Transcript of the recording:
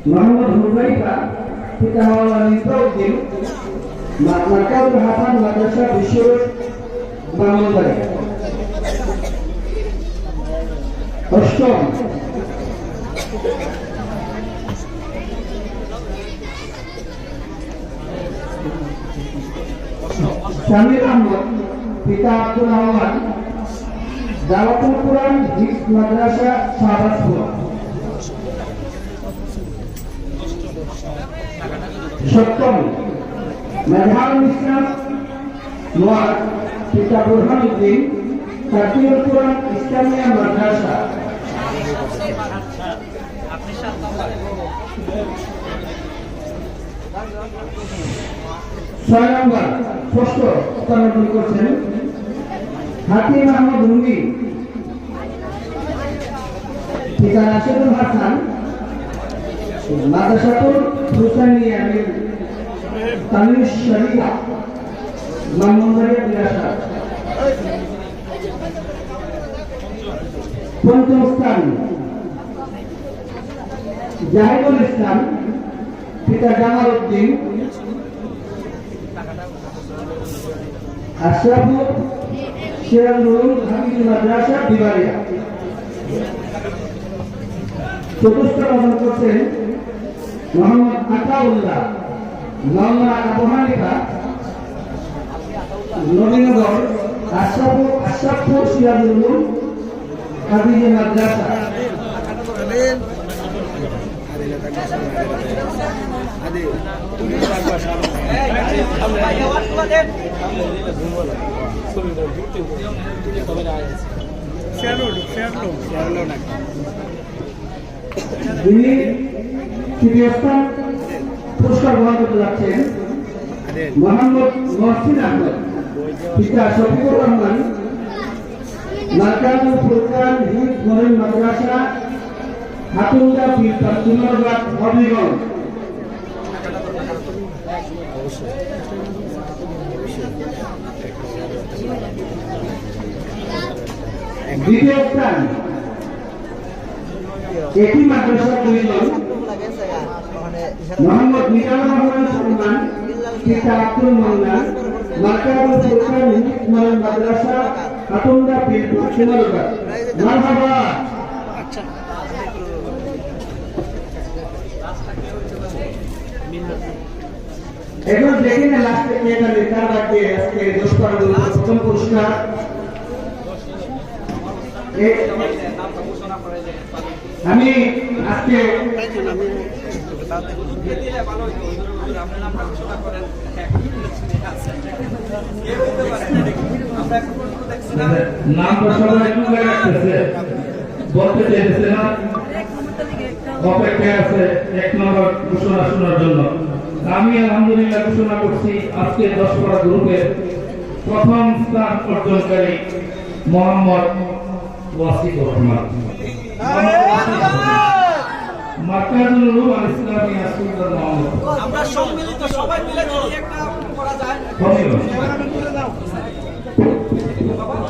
Muhammad Hudaifah kita hawalani tawjim maka berhafal madrasah bisyur bangun tadi Ostom Samir Ahmad kita Abdul Hawan Dalatul di Madrasah Sahabat Surah সপ্তম মেধারুল ইসলাম নোয়ার পিতা বুরহানুদ্দিন তাকিউল কোরআন ইসলামিয়া মাদ্রাসা। পিতা রাশেদুল হাসান মাদ্রাসাতুল হুসাইনিয়া পঞ্চম স্থান, জাহিদুল ইসলাম, পিতা জামাল উদ্দিন আশরাফুল সিরাজুল হামিদ মাদ্রাসা দিবারিয়া চতুর্থ করছেন মোহাম্মদ আতাউল্লাহ। মাওলানা আবু হানিফা নবীনগর আশরাফুল আশরাফুল সিরাজুল হামিদ মাদ্রাসা। যিনি স্থান পুরস্কার গ্রহণ করতে যাচ্ছেন মোহাম্মদ মহসিন আহমদ। পিতা শফিকুর রহমান মার্কাজুল ফুরকান হিদ মহিন মাদ্রাসা হাতুন্দা পীরপাত সুন্দরবাদ হবিগঞ্জ। দ্বিতীয় স্থান একই মাদ্রাসা দুইজন মোহাম্মদ মিজানুর রহমান সলমান পিতা আব্দুল মোল্লা মার্কাবুল ফুরকান হিন্দিক মাল মাদ্রাসা হাতুন্দা পীরপুর সুন্দরগড় মারহাবা। এখন দেখি না লাস্টে কে জানে কার বাকি আজকে দোষ করা প্রথম পুরস্কার। আমি আজকে নামটা সবাই একটু রাখতেছে। বলতে চাইতেছে না। অপেক্ষায় আছে এক নম্বর ঘোষণা শোনার জন্য। আমি আলহামদুলিল্লাহ ঘোষণা করছি, আজকে দশ পড়া গ্রুপের প্রথম স্থান অর্জনকারী মোহাম্মদ রহমান মার্কাজুল উলুম আল সবাই মিলে একটা করা যায় ধন্যবাদ